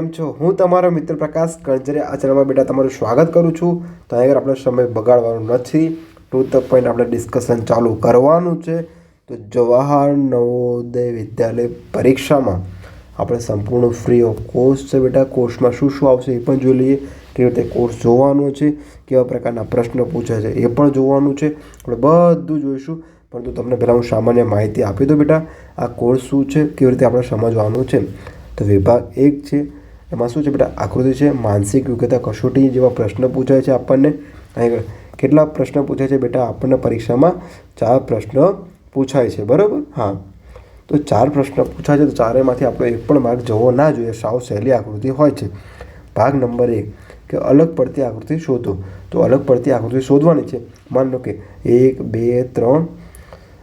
કેમ છો? હું તમારો મિત્ર પ્રકાશ કણજરે આ ચેનલમાં બેટા તમારું સ્વાગત કરું છું. તો આગળ આપણે સમય બગાડવાનો નથી. ટુ ધ પોઈન્ટ આપણે ડિસ્કશન ચાલુ કરવાનું છે. તો જવાહર નવોદય વિદ્યાલય પરીક્ષામાં આપણે સંપૂર્ણ ફ્રી ઓફ કોર્સ છે બેટા. કોર્સમાં શું શું આવશે એ પણ જોઈ લઈએ કેવી રીતે કોર્સ જોવાનો છે, કેવા પ્રકારના પ્રશ્નો પૂછાય છે એ પણ જોવાનું છે. આપણે બધું જોઈશું. પરંતુ તમને પહેલાં હું સામાન્ય માહિતી આપી દઉં બેટા. આ કોર્સ શું છે? કેવી રીતે આપણે સમજવાનું છે? તો વિભાગ એક છે. એમાં શું છે બેટા? આકૃતિ છે માનસિક યોગ્યતા કસોટી જેવા પ્રશ્ન પૂછાય છે આપણને. અહીં કેટલા પ્રશ્ન પૂછાય છે બેટા? આપણને પરીક્ષામાં ચાર પ્રશ્ન પૂછાય છે, બરાબર? હા. તો ચાર પ્રશ્ન પૂછાય છે, તો ચારેયમાંથી આપણો એક પણ માર્ગ જવો ના જોઈએ. સાવ સહેલી આકૃતિ હોય છે. ભાગ નંબર એક, કે અલગ પડતી આકૃતિ શોધો. તો અલગ પડતી આકૃતિ શોધવાની છે. માનો કે એક, બે, ત્રણ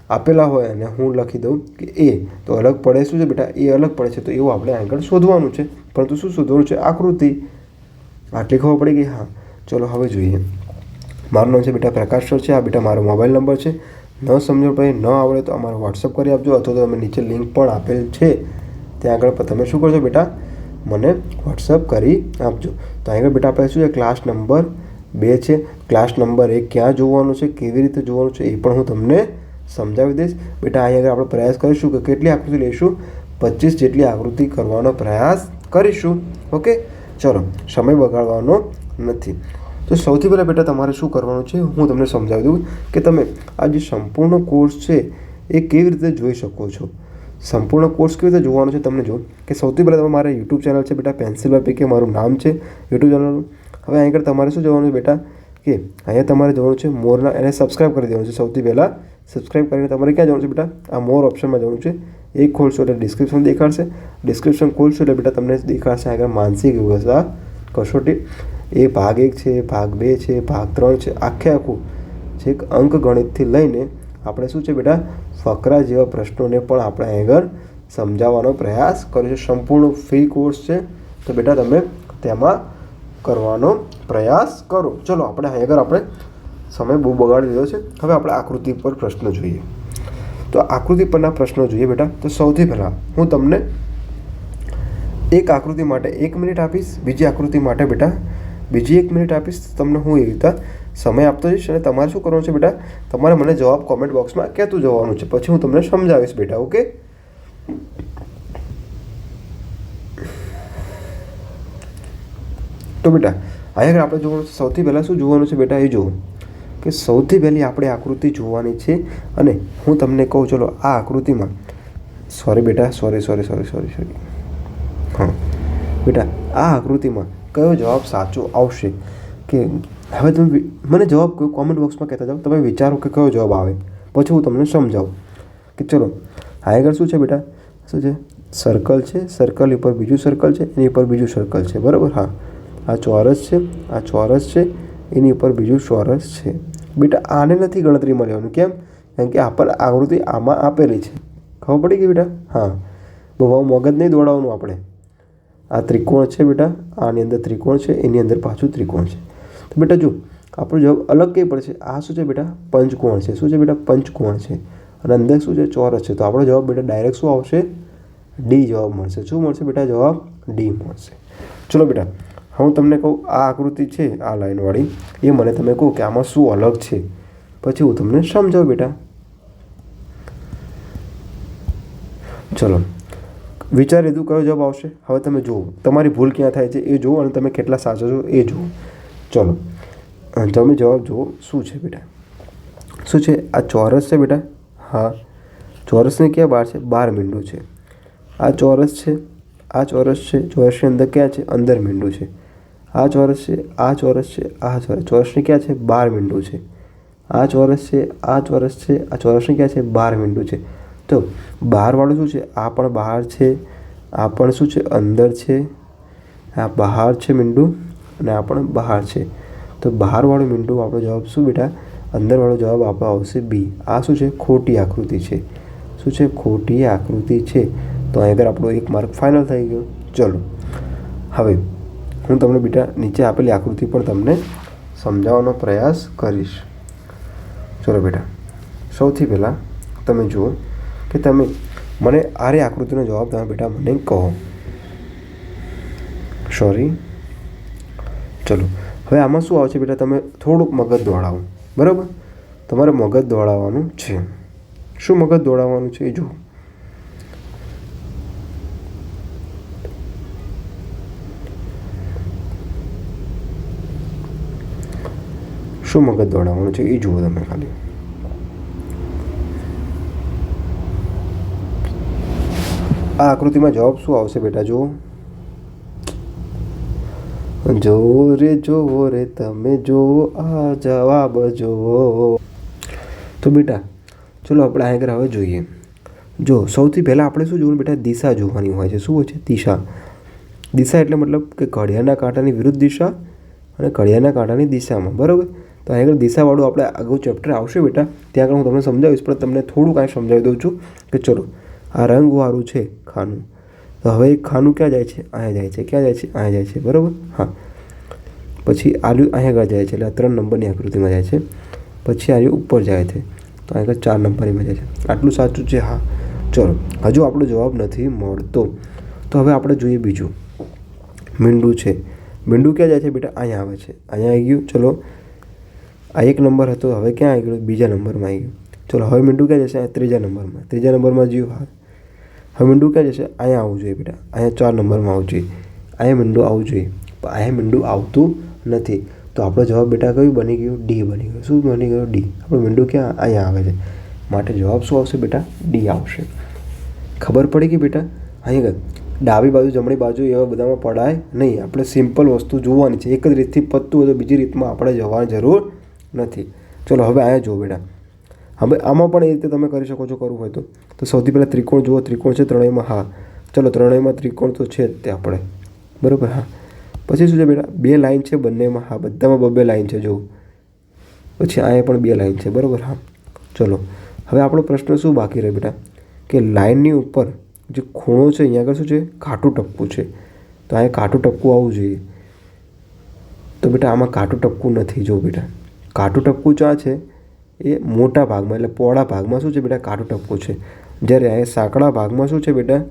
આપેલા હોય અને હું લખી દઉં કે એ તો અલગ પડે શું છે બેટા? એ અલગ પડે છે. તો એવું આપણે આગળ શોધવાનું છે. પરંતુ શું શોધવાનું છે? આકૃતિ. આટલી ખબર પડી ગઈ? હા. ચલો, હવે જોઈએ. મારું નામ છે બેટા પ્રકાશ સર છે. આ બેટા મારો મોબાઈલ નંબર છે. ન સમજો ભાઈ ન આવડે તો અમારો વોટ્સઅપ કરી આપજો અથવા તો તમે નીચે લિંક પણ આપેલ છે. ત્યાં આગળ તમે શું કરજો બેટા? મને વોટ્સઅપ કરી આપજો. તો આગળ બેટા આપણે શું છે? ક્લાસ નંબર બે છે. ક્લાસ નંબર એક ક્યાં જોવાનું છે? કેવી રીતે જોવાનું છે? એ પણ હું તમને સમજાવી દઈશ. બેટા, અહીં આગળ આપણે પ્રયાસ કરીશું કે કેટલી આકૃતિ લઈશું? પચીસ જેટલી આકૃતિ કરવાનો પ્રયાસ કરીશું. ઓકે? ચલો, સમય બગાડવાનો નથી. તો સૌથી પહેલાં બેટા, તમારે શું કરવાનું છે? હું તમને સમજાવી દઉં કે તમે આ જે સંપૂર્ણ કોર્સ છે, એ કેવી રીતે જોઈ શકો છો? સંપૂર્ણ કોર્સ કેવી રીતે જોવાનો છે તમને જો કે સૌથી પહેલાં તમે મારા યુટ્યુબ ચેનલ છે બેટા પેન્સિલ પૈકી મારું નામ છે. યુટ્યુબ ચેનલનું હવે અહીં આગળ તમારે શું જવાનું છે બેટા? કે અહીંયા તમારે જવાનું છે, મોરના એને સબસ્ક્રાઈબ કરી દેવાનું છે સૌથી પહેલાં. સબસ્ક્રાઈબ કરીને તમારે ક્યાં જવાનું છે બેટા? આ મોર ઓપ્શનમાં જવાનું છે. એ ખોલશો એટલે ડિસ્ક્રિપ્શન દેખાડશે. ડિસ્ક્રિપ્શન ખોલશો એટલે બેટા તમને દેખાડશે આગળ માનસિક વ્યવસ્થા કસોટી એ ભાગ એક છે, ભાગ બે છે, ભાગ ત્રણ છે. આખે આખું છેક અંક ગણિતથી લઈને આપણે શું છે બેટા? ફકરા જેવા પ્રશ્નોને પણ આપણે આગળ સમજાવવાનો પ્રયાસ કરીશું સંપૂર્ણ ફ્રી કોર્સ છે. તો બેટા તમે તેમાં કરવાનો પ્રયાસ કરો. ચલો, આપણે આગળ આપણે સમય બહુ બગાડી દીધો છે. હવે આપણે આકૃતિ પર પ્રશ્ન જોઈએ. તો આકૃતિ પરના પ્રશ્નો જોઈએ બેટા. તો સૌથી પહેલાં હું તમને એક આકૃતિ માટે એક મિનિટ આપીશ, બીજી આકૃતિ માટે બેટા બીજી એક મિનિટ આપીશ. તમને હું એવી રીતે સમય આપતો જઈશ અને તમારે શું કરવાનું છે બેટા? તમારે મને જવાબ કોમેન્ટ બોક્સમાં કહેતું જવાનું છે. પછી હું તમને સમજાવીશ બેટા ઓકે તો બેટા, અહીંયા આપણે જોવાનું સૌથી પહેલાં શું જોવાનું છે બેટા? એ જુઓ. કે સૌથી પહેલી આપણે આકૃતિ જોવાની છે અને હું તમને કહું, ચલો, આ આકૃતિમાં સોરી બેટા sorry sorry sorry sorry sorry હા. બેટા, આ આકૃતિમાં કયો જવાબ સાચો આવશે? કે હવે તમે મને જવાબ કયો કોમેન્ટ બોક્સમાં કહેતા જાઓ, તમે વિચારો કે કયો જવાબ આવે. પછી હું તમને સમજાવું. કે ચલો, આગળ શું છે બેટા? શું છે? સર્કલ છે સર્કલ ઉપર બીજું સર્કલ છે, એની ઉપર બીજું સર્કલ છે. બરાબર? હા. આ ચોરસ છે, આ ચોરસ છે એની ઉપર બીજું ચોરસ છે. બેટા, આને નથી ગણતરીમાં લેવાનું કેમ? કારણ કે આપણને આકૃતિ આમાં આપેલી છે. ખબર પડી ગઈ બેટા? હા. બહુ મગજ નહીં દોડાવવાનું આપણે. આ ત્રિકોણ છે બેટા. આની અંદર ત્રિકોણ છે, એની અંદર પાછું ત્રિકોણ છે. તો બેટા જો, આપણો જવાબ અલગ કંઈ પડશે? આ શું છે બેટા? પંચકોણ છે. શું છે બેટા? પંચકોણ છે. અને અંદર શું છે? ચોરસ છે. તો આપણો જવાબ બેટા ડાયરેક્ટ શું આવશે? ડી જવાબ મળશે. શું મળશે બેટા? જવાબ ડી મળશે. ચલો બેટા હું તમને કહું, આ આકૃતિ છે, આ લાઇનવાળી. એ મને તમે કહો કે આમાં શું અલગ છે? પછી હું તમને સમજાવું બેટા. ચલો. વિચાર લીધું કયો જવાબ આવશે? હવે તમે જુઓ. તમારી ભૂલ ક્યાં થાય છે એ જુઓ અને તમે કેટલા સાચા છો એ જુઓ. ચલો. તમે જવાબ જુઓ શું છે બેટા? શું છે? આ ચોરસ છે બેટા? હા. ચોરસની ક્યાં બહાર છે? બાર મીંડું છે. આ ચોરસ છે? આ ચોરસ છે? ચોરસની અંદર ક્યાં છે? અંદર મીંડું છે. આ ચોરસ છે આ ચોરસ છે આ ચોરસ ચોરસની ક્યાં છે? બાર વિન્ડો છે. આ ચોરસ છે આ ચોરસ છે આ ચોરસની ક્યાં છે? બાર વિન્ડો છે. તો બહારવાળું શું છે? આ પણ બહાર છે, આ પણ શું છે? અંદર છે. આ બહાર છે મીંડું અને આ પણ બહાર છે. તો બહારવાળું મીંડું આપણો જવાબ શું બેટા? અંદરવાળો જવાબ આપણો આવશે બી. આ શું છે? ખોટી આકૃતિ છે. શું છે? ખોટી આકૃતિ છે. તો અહીં આગળ આપણો એક માર્ક ફાઇનલ થઈ ગયો. ચલો. હવે હું તમને બેટા નીચે આપેલી આકૃતિ પણ તમને સમજાવવાનો પ્રયાસ કરીશ. ચલો બેટા, સૌથી પહેલાં તમે જુઓ કે તમે મને આરે આકૃતિનો જવાબ તમે બેટા, મને કહો. સોરી ચલો, હવે આમાં શું આવશે બેટા? તમે થોડુંક મગજ દોડાવો. બરાબર? તમારે મગજ દોડાવવાનું છે. શું મગજ દોડાવવાનું છે એ જુઓ. શું મગજ દોડાવવાનું છે એ જુઓ તમે ખાલી. આ આકૃતિમાં જવાબ શું આવશે બેટા, જુઓ. જોવો રે જોવો રે, તમે જોવો આ જવાબ જોવો તો બેટા, ચલો આપણે આગળ હવે જોઈએ. જો, સૌથી પહેલાં આપણે શું જોવાનું બેટા, દિશા જોવાની હોય છે. શું હોય છે? દિશા. દિશા એટલે મતલબ કે ઘડિયાળના કાંટાની વિરુદ્ધ દિશા અને ઘડિયાળના કાંટાની દિશામાં. બરાબર? તો આગળ દિશાવાળું આપણે આગળ ચેપ્ટર આવશે બેટા. ત્યાં આગળ હું તમને સમજાવીશ, પણ તમને થોડું કાંઈ સમજાવી દઉં છું કે ચલો, આ રંગવાળું છે ખાનું. તો હવે ખાનું ક્યાં જાય છે? અહીંયા જાય છે. ક્યાં જાય છે? અહીંયા જાય છે. બરાબર? હા. પછી આલુ અહીંયા આગળ જાય છે. એટલે ત્રણ નંબરની આકૃતિમાં જાય છે. પછી આલુ ઉપર જાય છે. તો આગળ ચાર નંબરમાં જાય છે. આટલું સાચું છે? હા. ચલો, હજુ આપણો જવાબ નથી મળતો. તો હવે આપણે જોઈએ બીજું. મીંડું છે. મીંડું ક્યાં જાય છે બેટા? અહીંયા આવે છે. અહીંયા આવી ગયું. ચલો આ એક નંબર હતો, હવે ક્યાં આવી ગયું બીજા નંબરમાં આવી ગયું ચલો, હવે મીંડું ક્યાં જશે? ત્રીજા નંબરમાં. ત્રીજા નંબરમાં જ્યું હા. હવે મીંડું ક્યાં જશે? અહીંયા આવવું જોઈએ બેટા. અહીંયા ચાર નંબરમાં આવવું જોઈએ. અહીંયા મીંડું આવવું જોઈએ. પણ અહીંયા મીંડું આવતું નથી. તો આપણો જવાબ બેટા કયું? બની ગયું ડી બની ગયો. શું બની ગયો? ડી. આપણું મીંડું ક્યાં? અહીંયા આવે છે. માટે જવાબ શું આવશે બેટા? ડી આવશે. ખબર પડી કે બેટા? અહીંયા ડાબી બાજુ, જમણી બાજુ એવા બધામાં પડાય નહીં. આપણે સિમ્પલ વસ્તુ જોવાની છે. એક જ રીતથી પતતું હોય તો બીજી રીતમાં આપણે જવાની જરૂર નથી. ચલો, હવે અહીંયા જુઓ બેટા. હવે આમાં પણ એ રીતે તમે કરી શકો છો, કરવું હોય તો. તો સૌથી પહેલાં ત્રિકોણ જુઓ, ત્રિકોણ છે ત્રણેયમાં, હા. ચલો, ત્રણેયમાં ત્રિકોણ તો છે જ તે આપણે. બરાબર, હા. પછી શું છે બેટા? બે લાઈન છે બંનેમાં, હા, બધામાં બબે લાઈન છે, જુઓ. પછી અહીંયા પણ બે લાઈન છે, બરાબર, હા. ચલો, હવે આપણો પ્રશ્ન શું બાકી રહે બેટા? કે લાઈનની ઉપર જે ખૂણો છે, અહીંયા આગળ શું છે? કાટું ટપકું છે. તો અહીંયા કાટું ટપકું આવવું જોઈએ. તો બેટા, આમાં કાટું ટપકું નથી જો બેટા. કાટું ટપકું ચા છે. એ મોટા ભાગમાં, એટલે પહોળા ભાગમાં શું છે બેટા? કાટું ટપકું છે. જ્યારે અહીંયા સાંકડા ભાગમાં શું છે બેટા?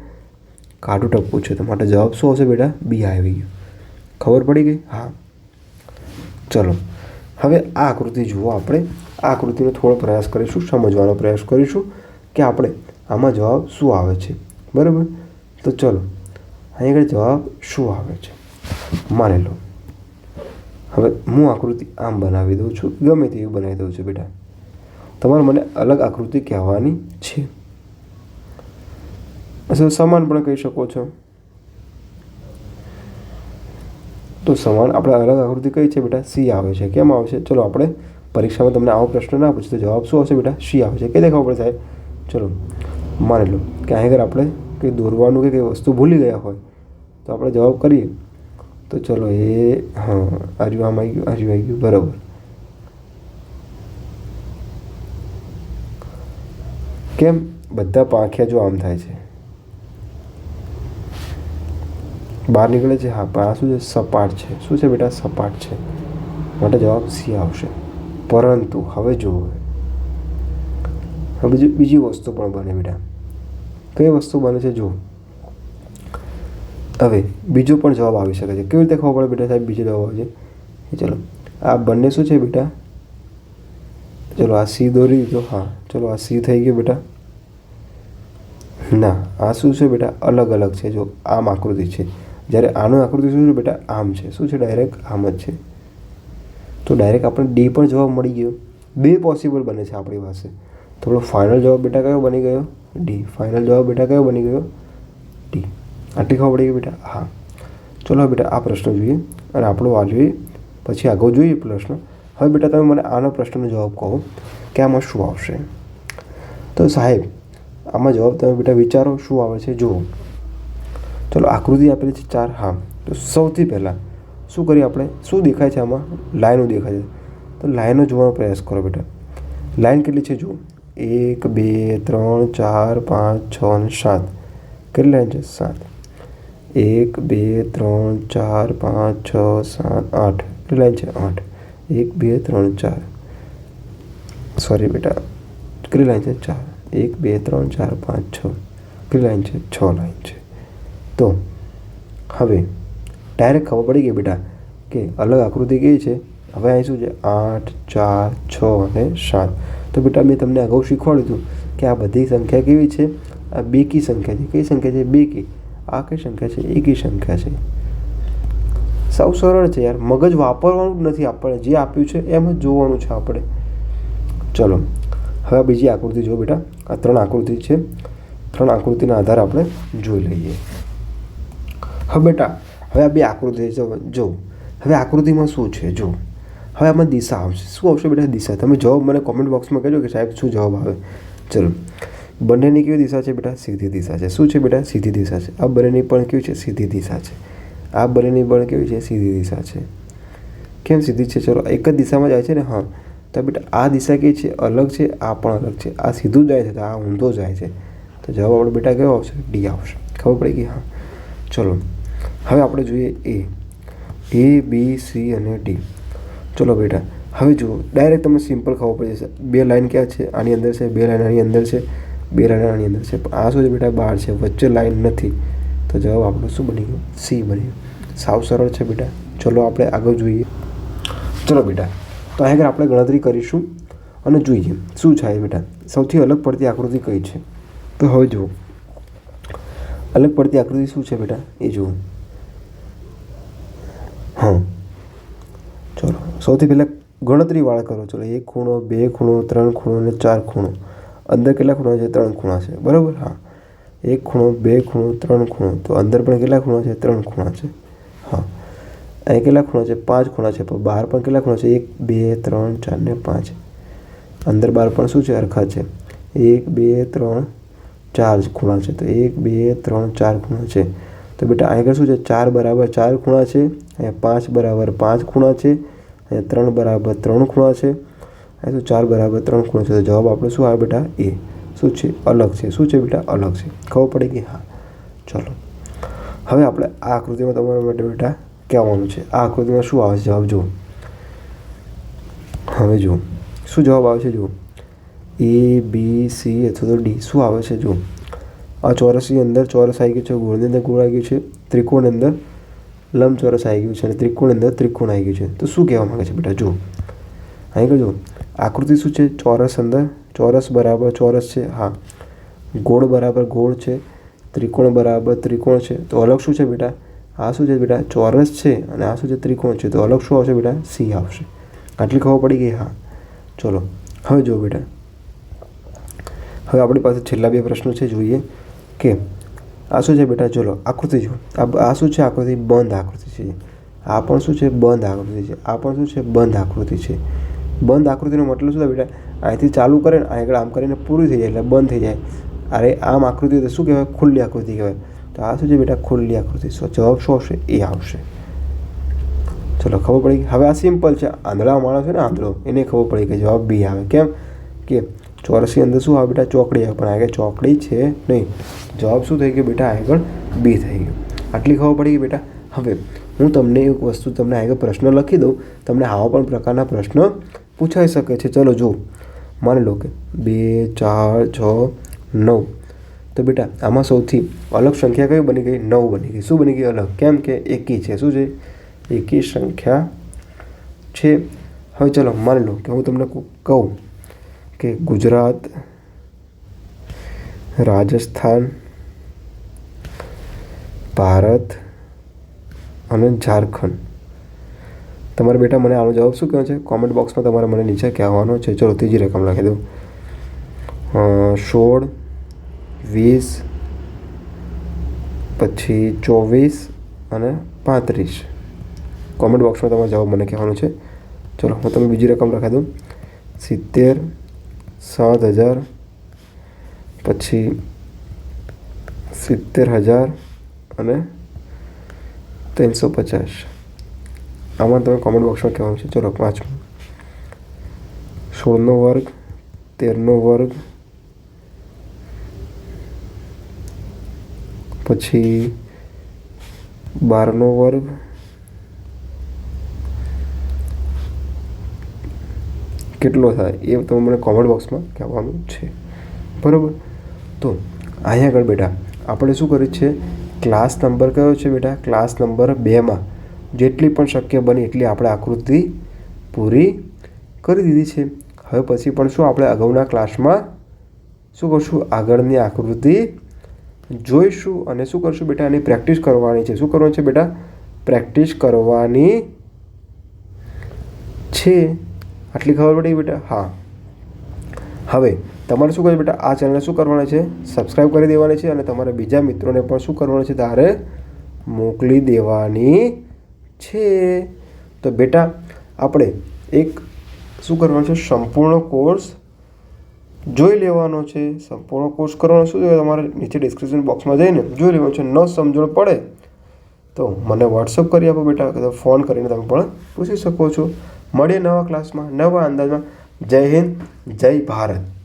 કાટું ટપકું છે. તો માટે જવાબ શું હશે બેટા? બી આવી ગયું. ખબર પડી ગઈ? હા. ચલો. હવે આ આકૃતિ જુઓ આપણે. આ આકૃતિનો થોડો પ્રયાસ કરીશું, સમજવાનો પ્રયાસ કરીશું કે આપણે આમાં જવાબ શું આવે છે. બરાબર? તો ચલો. અહીં આગળ જવાબ શું આવે છે? માની લો. હવે હું આકૃતિ આમ બનાવી દઉં છું, ગમે તેવી બનાવી દઉં છું બેટા. તમારે મને અલગ આકૃતિ કહેવાની છે. અચ્છા સમાન પણ કહી શકો છો. તો સમાન આપણે અલગ આકૃતિ કઈ છે બેટા? સી આવે છે. કેમ આવે છે? ચલો આપણે પરીક્ષામાં તમને આવો પ્રશ્ન ના પૂછે તો જવાબ શું આવશે બેટા? સી આવે છે. કે દેખાવ પડે સાહેબ? ચલો, માની લો કે અહીં આગળ આપણે કંઈ દોરવાનું કે કંઈ વસ્તુ ભૂલી ગયા હોય, તો આપણે જવાબ કરીએ. તો ચલો એ, હા, આજુ આમ આવી ગયું, આજુ આવી ગયું, બરાબર. કેમ? બધા પાંખિયા જો આમ થાય છે. બહાર નીકળે છે, હા, પણ આ શું છે? સપાટ છે. શું છે બેટા? સપાટ છે. માટે જવાબ સી આવશે. પરંતુ, હવે જુઓ હવે. બીજી વસ્તુ પણ બને બેટા. કઈ વસ્તુ બને છે? જુઓ હવે, બીજો પણ જવાબ આવી શકે છે. કેવી રીતે ખબર પડે બેટા સાહેબ, બીજો જવાબ આવે છે ચલો, આ બંને શું છે બેટા? ચલો, આ સી દોરી દીધો. હા, ચલો, આ સી થઈ ગયો બેટા. ના, આ શું છે બેટા? અલગ અલગ છે. જો, આમ આકૃતિ છે. જ્યારે આનું આકૃતિ શું છે બેટા? આમ છે. શું છે? ડાયરેક્ટ આમ જ છે. તો ડાયરેક્ટ આપણને ડી પણ જવાબ મળી ગયો. બે પોસિબલ બને છે આપણી પાસે. થોડો ફાઇનલ જવાબ બેટા કયો બની ગયો? ડી. ફાઇનલ જવાબ બેટા કયો બની ગયો? ડી. આટલી ખબર પડી ગઈ બેટા. હા. ચલો બેટા, આ પ્રશ્ન જોઈએ અને આપણો વાલ્યુ પછી આગળ જોઈએ પ્રશ્ન. હવે બેટા તમે મને આનો પ્રશ્નનો જવાબ કહો કે આમાં શું આવશે? તો સાહેબ, આમાં જવાબ તમે બેટા વિચારો શું આવે છે? જુઓ. ચલો, આકૃતિ આપેલી છે ચાર. હા. તો સૌથી પહેલાં શું કરીએ આપણે? શું દેખાય છે આમાં? લાઈનો દેખાય છે. તો લાઈનો જોવાનો પ્રયાસ કરો બેટા. લાઈન કેટલી છે જુઓ. એક, બે, ત્રણ, ચાર, પાંચ, છ અને સાત. કેટલી લાઈન છે? સાત. એક, બે, ત્રણ, ચાર, પાંચ, છ, સાત, આઠ. કેટલી છે? આઠ. એક, બે, ત્રણ, ચાર. સોરી બેટા. કેટલી લાઈન છે? ચાર. એક, બે, ત્રણ, ચાર, પાંચ, છ. કેટલી લાઈન છે? છ લાઈન છે. તો હવે ડાયરેક્ટ ખબર પડી ગઈ બેટા કે અલગ આકૃતિ કેવી છે? હવે અહીં શું છે? આઠ, ચાર, છ અને સાત. તો બેટા મેં તમને અગાઉ શીખવાડ્યું હતું કે આ બધી સંખ્યા કેવી છે? આ બેકી સંખ્યા છે. કઈ સંખ્યા છે? બેકી આ કઈ સંખ્યા છે? એકી સંખ્યા છે? સાવ સરળ છે યાર. મગજ વાપરવાનું જ નથી આપણે. જે આપ્યું છે એમ જ જોવાનું છે આપણે. ચલો. હવે બીજી આકૃતિ જો બેટા. આ ત્રણ આકૃતિ છે. ત્રણ આકૃતિના આધારે આપણે જોઈ લઈએ. હવે બેટા, હવે આ બે આકૃતિ જો, હવે આકૃતિમાં શું છે? જો, હવે આમાં દિશા આવશે. શું આવશે બેટા દિશા? તમે જવાબ મને કોમેન્ટ બોક્સમાં કહેજો કે સાહેબ શું જવાબ આવે? ચલો. બંનેની કેવી દિશા છે બેટા? સીધી દિશા છે. શું છે બેટા? સીધી દિશા છે. આ બંનેની પણ કેવી છે? સીધી દિશા છે. આ બંનેની પણ કેવી છે? સીધી દિશા છે. કેમ સીધી છે? ચલો, એક જ દિશામાં જાય છે ને? હા. તો બેટા, આ દિશા કેવી છે? અલગ છે. આ પણ અલગ છે. આ સીધું જાય છે. તો આ ઊંધો જાય છે. તો જવાબ આપણો બેટા કયો આવશે? ડી આવશે. ખબર પડી ગઈ? હા. ચલો. હવે આપણે જોઈએ એ. એ, બી, સી અને ડી. ચલો બેટા. હવે જુઓ. ડાયરેક્ટ તમને સિમ્પલ ખબર પડી જશે. બે લાઇન ક્યાં છે? આની અંદર છે, બે લાઈન આની અંદર છે. બે લાઈન અંદર છે. આ શું છે બેટા બહાર છે. વચ્ચે લાઈન નથી. તો જવાબ આપણો શું બની ગયો? સી બની ગયો. સાવ સરળ છે બેટા. ચલો આપણે આગળ જોઈએ. ચલો બેટા. તો આગળ આપણે ગણતરી કરીશું અને જોઈએ. શું છે બેટા? સૌથી અલગ પડતી આકૃતિ કઈ છે? તો હવે જુઓ. અલગ પડતી આકૃતિ શું છે બેટા? એ જુઓ. હા. ચલો. સૌથી પહેલાં ગણતરીવાળા કરો. ચલો. એક ખૂણો, બે ખૂણો, ત્રણ ખૂણો અને ચાર ખૂણો. અંદર કેટલા ખૂણા છે? ત્રણ ખૂણા છે. બરાબર? હા. એક ખૂણો, બે ખૂણો, ત્રણ ખૂણો. તો અંદર પણ કેટલા ખૂણા છે? ત્રણ ખૂણા છે. હા. અહીં કેટલા ખૂણા છે? પાંચ ખૂણા છે. પણ બહાર પણ કેટલા ખૂણા છે? એક, બે, ત્રણ, ચાર ને પાંચ. અંદર બહાર પણ શું છે? અરખા છે. એક, બે, ત્રણ, ચાર ખૂણા છે. તો એક, બે, ત્રણ, ચાર ખૂણા છે. તો બેટા આગળ શું છે? ચાર બરાબર ચાર ખૂણા છે. અહીંયા પાંચ બરાબર પાંચ ખૂણા છે. અહીંયા ત્રણ બરાબર ત્રણ ખૂણા છે. અહીં તો ચાર બરાબર ત્રણ ખૂણા છે. તો જવાબ આપણો શું આવે બેટા? એ. શું છે? અલગ છે. શું છે બેટા? અલગ છે. ખબર પડી ગઈ? હા. ચલો. હવે આપણે આ આકૃતિમાં તમારા માટે બેટા કહેવાનું છે. આ આકૃતિમાં શું આવે છે? જવાબ જુઓ. હવે જુઓ. શું જવાબ આવે છે? જુઓ. એ, બી, સી અથવા તો ડી. શું આવે છે? જુઓ. આ ચોરસની અંદર ચોરસ આવી ગયું છે. ગોળની અંદર ગોળ આવી ગયું છે. ત્રિકોણની અંદર લંબચોરસ આવી ગયું છે અને ત્રિકોણની અંદર ત્રિકોણ આવી ગયું છે. તો શું કહેવા માંગે છે બેટા? જુઓ. અહીં કહો આકૃતિ શું છે? ચોરસ અંદર. ચોરસ બરાબર, ચોરસ છે. હા. ગોળ બરાબર, ગોળ છે. ત્રિકોણ બરાબર, ત્રિકોણ છે. તો અલગ શું છે બેટા? આ શું છે બેટા? ચોરસ છે અને આ શું છે? ત્રિકોણ છે. તો અલગ શું આવશે બેટા? સી આવશે. આટલી ખબર પડી ગઈ? હા. ચલો. હવે જુઓ બેટા. હવે આપણી પાસે છેલ્લા બે પ્રશ્નો છે. જોઈએ કે આ શું છે બેટા? ચલો, આકૃતિ આ આ શું છે આકૃતિ? બંધ આકૃતિ છે. આ પણ શું છે? બંધ આકૃતિ છે. આ પણ શું છે? બંધ આકૃતિ છે. બંધ આકૃતિનો મતલબ શું થાય બેટા? અહીંથી ચાલુ કરે ને આગળ આમ કરીને પૂરી થઈ જાય એટલે બંધ થઈ જાય. અરે આમ આકૃતિ તો શું કહેવાય? ખુલ્લી આકૃતિ કહેવાય. તો આ શું છે બેટા? ખુલ્લી આકૃતિ. સો, જવાબ શું આવશે? એ આવશે. ચલો, ખબર પડી ગઈ? હવે આ સિમ્પલ છે. આંધળા માણસ છે ને, આંધળો, એને ખબર પડી કે જવાબ બી આવે. કેમ? કે ચોરસની અંદર શું આવે બેટા? ચોકડી આવે. પણ આગળ ચોકડી છે નહીં. જવાબ શું થઈ ગયો બેટા? આગળ બી થઈ ગયો. આટલી ખબર પડી ગઈ બેટા? હવે હું તમને એક વસ્તુ તમને આગળ પ્રશ્ન લખી દઉં. તમને આવા પણ પ્રકારના પ્રશ્ન પૂછાઈ શકે છે. ચલો જો માની લો કે બે, ચાર, છ, નવ. તો બેટા, આમાં સૌથી અલગ સંખ્યા કઈ બની ગઈ? નવ બની ગઈ. શું બની ગઈ અલગ? કેમ કે એકી છે. શું છે? એકી સંખ્યા છે. હવે ચલો, માની લો કે હું તમને કહું કે ગુજરાત, રાજસ્થાન, ભારત અને ઝારખંડ. તમારે બેટા મને આનો જવાબ શું કહેવાનો છે? કોમેન્ટ બોક્સમાં તમારે મને નીચે કહેવાનો છે. ચલો, ત્રીજી રકમ લખી દઉં. સોળ, વીસ, પછી ચોવીસ અને પાંત્રીસ. કોમેન્ટ બોક્સમાં તમારે જવાબ મને કહેવાનો છે. ચલો, હું તમે બીજી રકમ લખી દઉં. સિત્તેર, સાત હજાર, પછી સિત્તેર હજાર અને ત્રણસો પચાસ. આમાં તમે કોમેન્ટ બોક્સમાં કહેવાનું છે. ચલો, પાંચમું. સોળનો વર્ગ તેરનો વર્ગ, પછી બારનો વર્ગ, કેટલો થાય એ તમે મને કોમેન્ટ બોક્સમાં કહેવાનું છે. બરાબર? તો અહીંયા આગળ બેટા, આપણે શું કરીએ છીએ ક્લાસ નંબર કયો છે બેટા? ક્લાસ નંબર બેમાં. જેટલી પણ શક્ય બને એટલી આપણે આકૃતિ પૂરી કરી દીધી છે. હવે પછી પણ શું આપણે અગાઉના ક્લાસમાં શું કરશું? આગળની આકૃતિ જોઈશું. અને શું કરશું બેટા? આની પ્રેક્ટિસ કરવાની છે. શું કરવાનું છે બેટા? પ્રેક્ટિસ કરવાની છે. આટલી ખબર પડી બેટા? હા. હવે તમારે શું કરવું બેટા? આ ચેનલને શું કરવાની છે? સબસ્ક્રાઈબ કરી દેવાની છે અને તમારા બીજા મિત્રોને પણ શું કરવાનું છે? તારે મોકલી દેવાની છે? તો બેટા, આપણે એક શું કરવાનું છે? સંપૂર્ણ કોર્સ જોઈ લેવાનો છે. સંપૂર્ણ કોર્સ કરવાનો શું જોઈએ તમારે નીચે ડિસ્ક્રિપ્શન બોક્સમાં જઈને જોઈ લેવાનું છે. ન સમજણ પડે તો મને વોટ્સઅપ કરી આપો બેટા કે ફોન કરીને તમે પણ પૂછી શકો છો. મળીએ નવા ક્લાસમાં નવા અંદાજમાં. જય હિન્દ, જય ભારત.